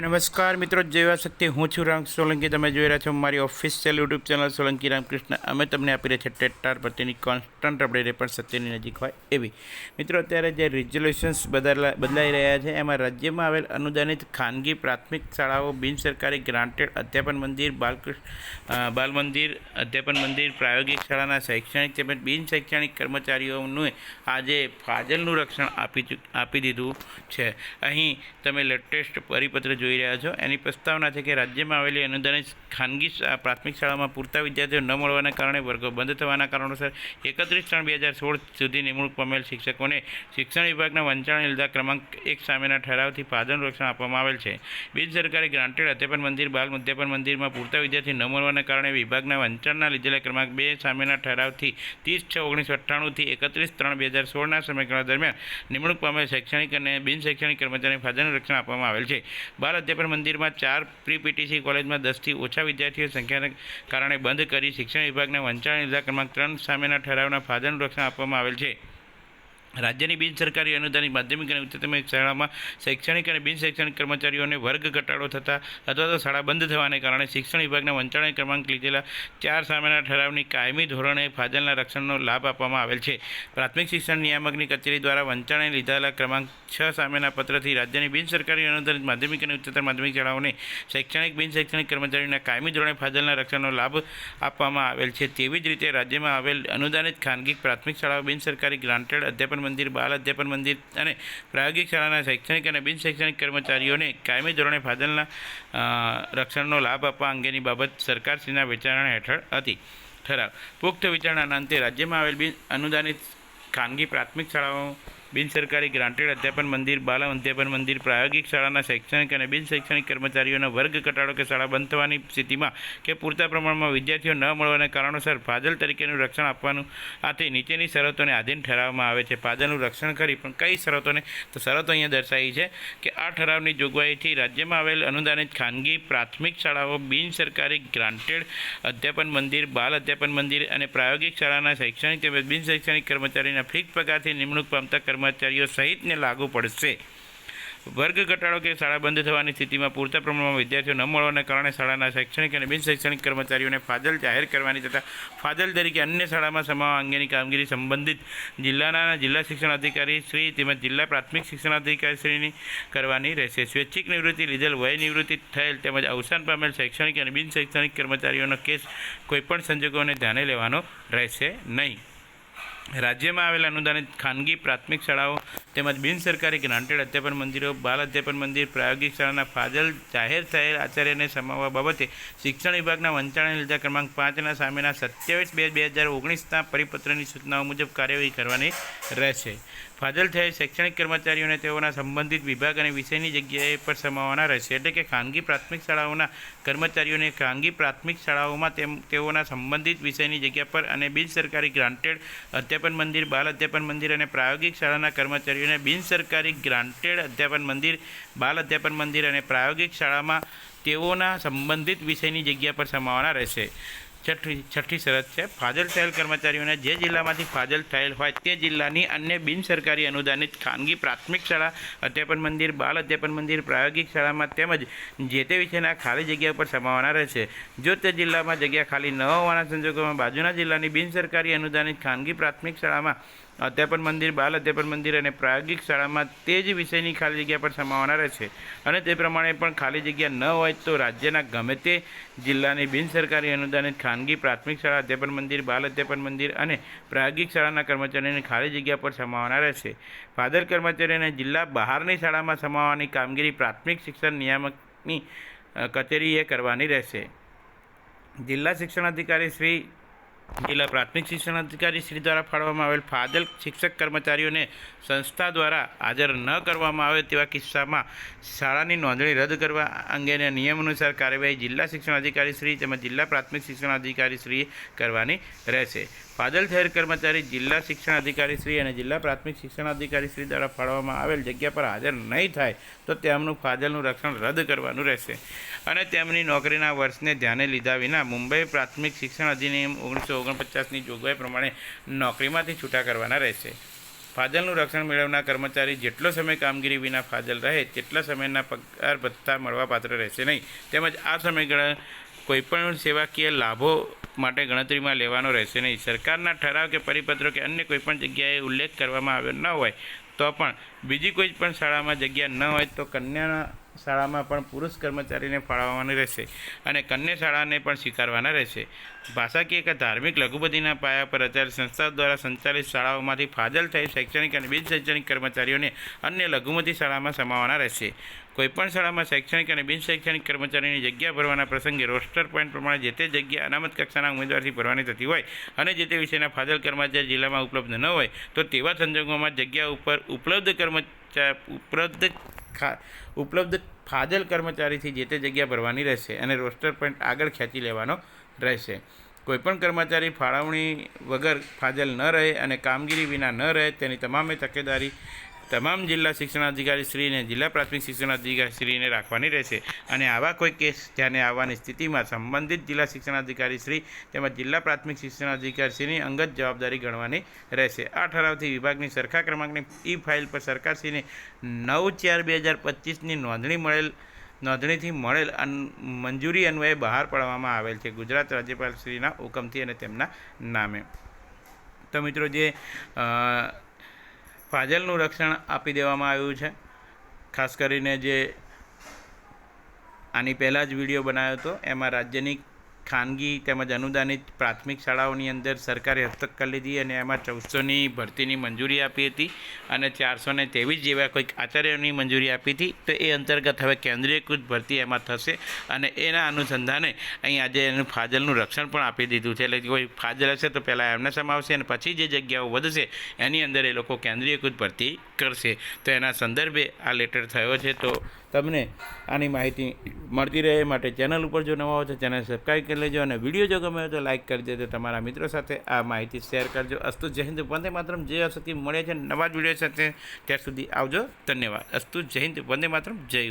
નમસ્કાર મિત્રો, જય શક્તિ હું છું રામ સોલંકી. તમે જોઈ રહ્યા છો મારી official YouTube channel Solanki Ramkrishna. અમે તમને આપી રહ્યા છે ટેટાર પ્રત્યેની કોન્સ્ટન્ટ અપડેટ પણ સત્યની નજીક હોય એવી. મિત્રો, અત્યારે જે રિઝોલ્યુશન્સ બદલા, બદલાઈ રહ્યા છે, એમાં રાજ્યમાં આવેલ અનુદાનિત ખાનગી પ્રાથમિક શાળાઓ, બિન સરકારી ગ્રાન્ટેડ અધ્યાપન મંદિર, બાલકૃષ્ણ બાલ મંદિર, અધ્યાપન મંદિર, પ્રાયોગિક શાળાના શૈક્ષણિક તેમજ બિન શૈક્ષણિક કર્મચારીઓનું આજે ફાજલનું રક્ષણ આપી આપી દીધું છે. અહીં તમે લેટેસ્ટ પરિપત્ર જોઈ રહ્યા છો. એની પ્રસ્તાવના છે કે રાજ્યમાં આવેલી અનુદાનિત ખાનગી પ્રાથમિક શાળામાં પૂરતા વિદ્યાર્થીઓ ન મળવાના કારણે વર્ગો બંધ થવાના કારણોસર એકત્રીસ ત્રણ બે હજાર સોળ સુધી નિમણૂક પામેલ શિક્ષકોને શિક્ષણ વિભાગના વંચાણે લીધા ક્રમાંક એક સામેના ઠરાવથી પાદન રક્ષણ આપવામાં આવેલ છે. બિન સરકારી ગ્રાન્ટેડ અધ્યાપન મંદિર, બાલ અધ્યાપન મંદિરમાં પૂરતા વિદ્યાર્થી ન મળવાના કારણે વિભાગના વંચાણના લીધેલા ક્રમાંક બે સામેના ઠરાવથી ત્રીસ છ ઓગણીસો અઠ્ઠાણુંથી એકત્રીસ ત્રણ બે હજાર સોળના સમયગાળા દરમિયાન નિમણૂક પામેલ શૈક્ષણિક અને બિન શૈક્ષણિક કર્મચારીને ફાજલનું રક્ષણ આપવામાં આવેલ છે. બાલ અધ્યાપન મંદિરમાં ચાર પ્રી પીટીસી કોલેજમાં દસથી ઓછા વિદ્યાર્થીઓ સંખ્યાને કારણે બંધ કરી શિક્ષણ વિભાગના વંચાણ જિલ્લા ક્રમાંક ત્રણ સામેના ઠરાવના ફાજલનું રક્ષણ આપવામાં આવેલ છે. રાજ્યની બિન સરકારી અનુદાનિત માધ્યમિક અને ઉચ્ચતમ શાળામાં શૈક્ષણિક અને બિન શૈક્ષણિક કર્મચારીઓને વર્ગ ઘટાડો થતાં અથવા તો શાળા બંધ થવાને કારણે શિક્ષણ વિભાગના વંચાણે ક્રમાંક લીધેલા ચાર સામેના ઠરાવની કાયમી ધોરણે ફાજલના રક્ષણનો લાભ આપવામાં આવેલ છે. પ્રાથમિક શિક્ષણ નિયામકની કચેરી દ્વારા વંચાણે લીધેલા ક્રમાંક છ સામેના પત્રથી રાજ્યની બિન સરકારી અનુદાનિત માધ્યમિક અને ઉચ્ચતર માધ્યમિક શાળાઓને શૈક્ષણિક બિન શૈક્ષણિક કર્મચારીઓના કાયમી ધોરણે ફાજલના રક્ષણનો લાભ આપવામાં આવેલ છે. તેવી જ રીતે રાજ્યમાં આવેલ અનુદાનિત ખાનગી પ્રાથમિક શાળાઓ બિન સરકારી ગ્રાન્ટેડ અધ્યાપન મંદિર, બાલ અધ્યાપન મંદિર અને પ્રાયોગિક શાળાના શૈક્ષણિક અને બિન શૈક્ષણિક કર્મચારીઓને કાયમી ધોરણે ફાજલના રક્ષણનો લાભ આપવા અંગેની બાબત સરકારશ્રીના વિચારણા હેઠળ હતી. ઠરાવ. પુખ્ત વિચારણાના અંતે રાજ્યમાં આવેલ બિન અનુદાનિત ખાનગી પ્રાથમિક શાળાઓ બિન સરકારી ગ્રાન્ટેડ અધ્યાપન મંદિર, બાલ અધ્યાપન મંદિર, પ્રાયોગિક શાળાના શૈક્ષણિક અને બિન શૈક્ષણિક કર્મચારીઓના વર્ગ ઘટાડો કે શાળા બંધ થવાની સ્થિતિમાં કે પૂરતા પ્રમાણમાં વિદ્યાર્થીઓ ન મળવાના કારણોસર ફાજલ તરીકેનું રક્ષણ આપવાનું, આથી નીચેની શરતોને આધીન ઠરાવવામાં આવે છે. ફાજલનું રક્ષણ કરી પણ કઈ શરતોને? તો શરતો અહીંયા દર્શાવી છે કે આ ઠરાવની જોગવાઈથી રાજ્યમાં આવેલ અનુદાનિત ખાનગી પ્રાથમિક શાળાઓ બિન સરકારી ગ્રાન્ટેડ અધ્યાપન મંદિર, બાલ અધ્યાપન મંદિર અને પ્રાયોગિક શાળાના શૈક્ષણિક તેમજ બિન શૈક્ષણિક કર્મચારીના ફિક્સ પગારથી નિમણૂક પામતા કર્મચારીઓ સહિતને લાગુ પડશે. વર્ગ ઘટાડો કે શાળા બંધ થવાની સ્થિતિમાં પૂરતા પ્રમાણમાં વિદ્યાર્થીઓ ન મળવાના કારણે શાળાના શૈક્ષણિક અને બિન શૈક્ષણિક કર્મચારીઓને ફાજલ જાહેર કરવાની તથા ફાજલ તરીકે અન્ય શાળામાં સમાવવા અંગેની કામગીરી સંબંધિત જિલ્લાના જિલ્લા શિક્ષણ અધિકારી શ્રી તેમજ જિલ્લા પ્રાથમિક શિક્ષણ અધિકારી શ્રીની કરવાની રહેશે. સ્વૈચ્છિક નિવૃત્તિ લીધેલ વય નિવૃત્તિ થયેલ તેમજ અવસાન પામેલ શૈક્ષણિક અને બિન શૈક્ષણિક કર્મચારીઓનો કેસ કોઈપણ સંજોગોને ધ્યાને લેવાનો રહેશે નહીં. રાજ્યમાં આવેલા અનુદાનિત ખાનગી પ્રાથમિક શાળાઓ તેમજ બિન સરકારી ગ્રાન્ટેડ અધ્યાપન મંદિરો, બાલ અધ્યાપન મંદિર, પ્રાયોગિક શાળાના ફાજલ જાહેર થયેલ આચાર્યને સમાવવા બાબતે શિક્ષણ વિભાગના વંચાણે લીધા ક્રમાંક પાંચના સામેના સત્યાવીસ બે બે હજાર ઓગણીસના પરિપત્રની સૂચનાઓ મુજબ કાર્યવાહી કરવાની રહેશે. ફાજલ થયેલ શૈક્ષણિક કર્મચારીઓને તેઓના સંબંધિત વિભાગ અને વિષયની જગ્યાએ પર સમાવવાના રહેશે. એટલે કે ખાનગી પ્રાથમિક શાળાઓના કર્મચારીઓને ખાનગી પ્રાથમિક શાળાઓમાં તેમ તેઓના સંબંધિત વિષયની જગ્યા પર અને બિન સરકારી ગ્રાન્ટેડ અધ્યાપન મંદિર, બાલ અધ્યાપન મંદિર અને પ્રાયોગિક શાળાના કર્મચારીઓને બિન સરકારી ગ્રાન્ટેડ અધ્યાપન મંદિર, બાલ અધ્યાપન મંદિર અને પ્રાયોગિક શાળામાં તેઓના સંબંધિત વિષયની જગ્યા પર સમાવવાના રહેશે. છઠ્ઠી છઠ્ઠી શરત છે. ફાજલ થયેલ કર્મચારીઓને જે જિલ્લામાંથી ફાજલ થયેલ હોય તે જિલ્લાની અન્ય બિનસરકારી અનુદાનિત ખાનગી પ્રાથમિક શાળા, અધ્યાપન મંદિર, બાલ અધ્યાપન મંદિર, પ્રાયોગિક શાળામાં તેમજ જે તે વિષયના ખાલી જગ્યા પર સમાવવાના રહેશે. જો તે જિલ્લામાં જગ્યા ખાલી ન હોવાના સંજોગોમાં બાજુના જિલ્લાની બિનસરકારી અનુદાનિત ખાનગી પ્રાથમિક શાળામાં અધ્યાપન મંદિર, બાલ અધ્યાપન મંદિર અને પ્રાયોગિક શાળામાં તે જ વિષયની ખાલી જગ્યા પર સમાવવાના રહેશે. અને તે પ્રમાણે પણ ખાલી જગ્યા ન હોય તો રાજ્યના ગમે તે જિલ્લાની બિન સરકારી અનુદાનિત ખાનગી પ્રાથમિક શાળા, અધ્યાપન મંદિર, બાલ અધ્યાપન મંદિર અને પ્રાયોગિક શાળાના કર્મચારીઓને ખાલી જગ્યા પર સમાવવાના રહેશે. ફાધર કર્મચારીઓને જિલ્લા બહારની શાળામાં સમાવવાની કામગીરી પ્રાથમિક શિક્ષણ નિયામકની કચેરીએ કરવાની રહેશે. જિલ્લા શિક્ષણ અધિકારી શ્રી જિલ્લા પ્રાથમિક શિક્ષણ અધિકારી શ્રી દ્વારા ફાળવામાં આવેલ ફાજલ શિક્ષક કર્મચારીઓને સંસ્થા દ્વારા હાજર ન કરવામાં આવે તેવા કિસ્સામાં શાળાની નોંધણી રદ કરવા અંગેના નિયમ અનુસાર કાર્યવાહી જિલ્લા શિક્ષણ અધિકારી શ્રી તેમજ જિલ્લા પ્રાથમિક શિક્ષણ અધિકારી શ્રી કરવાની રહેશે. ફાજલ થયેલ કર્મચારી જિલ્લા શિક્ષણ અધિકારી શ્રી અને જિલ્લા પ્રાથમિક શિક્ષણ અધિકારી શ્રી દ્વારા ફાળવવામાં આવેલ જગ્યા પર હાજર નહીં થાય તો તેમનું ફાજલનું રક્ષણ રદ કરવાનું રહેશે. અને તેમની નોકરીના વર્ષને ધ્યાને લીધા વિના મુંબઈ પ્રાથમિક શિક્ષણ અધિનિયમ ઓગણીસો ઓગણપચાસની જોગવાઈ પ્રમાણે નોકરીમાંથી છૂટા કરવાના રહેશે. ફાજલનું રક્ષણ મેળવનાર કર્મચારી જેટલો સમય કામગીરી વિના ફાજલ રહે, તેટલા સમયના પગાર ભથ્થા મળવાપાત્ર રહેશે નહીં. તેમજ આ સમયગાળા કોઈપણ સેવાકીય લાભો માટે ગણતરીમાં લેવાનો રહેશે નહીં. સરકારના ઠરાવ કે પરિપત્રો કે અન્ય કોઈપણ જગ્યાએ ઉલ્લેખ કરવામાં આવ્યો ન હોય તો પણ બીજી કોઈ પણ શાળામાં જગ્યા ન હોય તો કન્યાના શાળામાં પણ પુરુષ કર્મચારીને ફાળવવાની રહેશે અને કન્યા શાળાને પણ સ્વીકારવાના રહેશે. ભાષાકીય કે ધાર્મિક લઘુપતિના પાયા પર અત્યારે સંસ્થા દ્વારા સંચાલિત શાળાઓમાંથી ફાજલ થઈ શૈક્ષણિક અને બિન શૈક્ષણિક કર્મચારીઓને અન્ય લઘુમતી શાળામાં સમાવવાના રહેશે. કોઈપણ શાળામાં શૈક્ષણિક અને બિન શૈક્ષણિક કર્મચારીની જગ્યા ભરવાના પ્રસંગે રોસ્ટર પોઈન્ટ પ્રમાણે જે તે જગ્યા અનામત કક્ષાના ઉમેદવારથી ભરવાની થતી હોય અને જે તે વિષયના ફાજલ કર્મચારી જિલ્લામાં ઉપલબ્ધ ન હોય તો તેવા સંજોગોમાં જગ્યા ઉપર ઉપલબ્ધ કર્મચારી ઉપલબ્ધ ખા, ઉપલબ્ધ ફાજલ કર્મચારીથી જે તે જગ્યા ભરવાની રહેશે અને રોસ્ટર પોઈન્ટ આગળ ખેંચી લેવાનો રહેશે. કોઈપણ કર્મચારી ફાળવણી વગર ફાજલ ન રહે અને કામગીરી વિના ન રહે તેની તમામે તકેદારી તમામ જિલ્લા શિક્ષણાધિકારી શ્રીને, જિલ્લા પ્રાથમિક શિક્ષણાધિકારી શ્રીને રાખવાની રહેશે. અને આવા કોઈ કેસ ધ્યાને આવવાની સ્થિતિમાં સંબંધિત જિલ્લા શિક્ષણાધિકારી શ્રી તેમજ જિલ્લા પ્રાથમિક શિક્ષણાધિકારી શ્રીની અંગત જવાબદારી ગણવાની રહેશે. આ ઠરાવથી વિભાગની સરખા ક્રમાંકની ઈ ફાઇલ પર સરકારશ્રીને નવ ચાર બે હજાર પચીસની નોંધણી મળેલ, નોંધણીથી મળેલ અન, મંજૂરી અન્વયે બહાર પાડવામાં આવેલ છે. ગુજરાત રાજ્યપાલ શ્રીના હુકમથી અને તેમના નામે. તો મિત્રો જે ફાજલનું રક્ષણ આપી દેવામાં આવ્યું છે. ખાસ કરીને જે આની પહેલાં જ વીડિયો બનાવ્યો હતો, એમાં રાજ્યની ખાનગી તેમજ અનુદાનિત પ્રાથમિક શાળાઓની અંદર સરકારે હસ્તક કરી લીધી અને એમાં ચૌદસોની ભરતીની મંજૂરી આપી હતી અને ચારસો ને ત્રેવીસ જેવા કોઈક આચાર્યોની મંજૂરી આપી હતી. તો એ અંતર્ગત હવે કેન્દ્રીયકૃત ભરતી એમાં થશે અને એના અનુસંધાને અહીં આજે એનું ફાજલનું રક્ષણ પણ આપી દીધું છે. એટલે કોઈ ફાજલ હશે તો પહેલાં એમને સમાવશે અને પછી જે જગ્યાઓ વધશે એની અંદર એ લોકો કેન્દ્રીયકૃત ભરતી કરશે. તો એના સંદર્ભે આ લેટર થયો છે. તો તમને આની માહિતી મળતી રહે માટે ચેનલ ઉપર જો નવા હો તો ચેનલ સબસ્ક્રાઈબ કરી લેજો અને વીડિયો જો ગમે તો લાઇક કરી દેજો. તમારા મિત્રો સાથે આ માહિતી શેર કરજો. અસ્તુ જય હિન્દ, વંદે માતરમ. જય શક્તિ મળે છે, નવા જ વીડિયો સાથે, ત્યાં સુધી આવજો. ધન્યવાદ. અસ્તુ જય હિન્દ, વંદે માતરમ. જય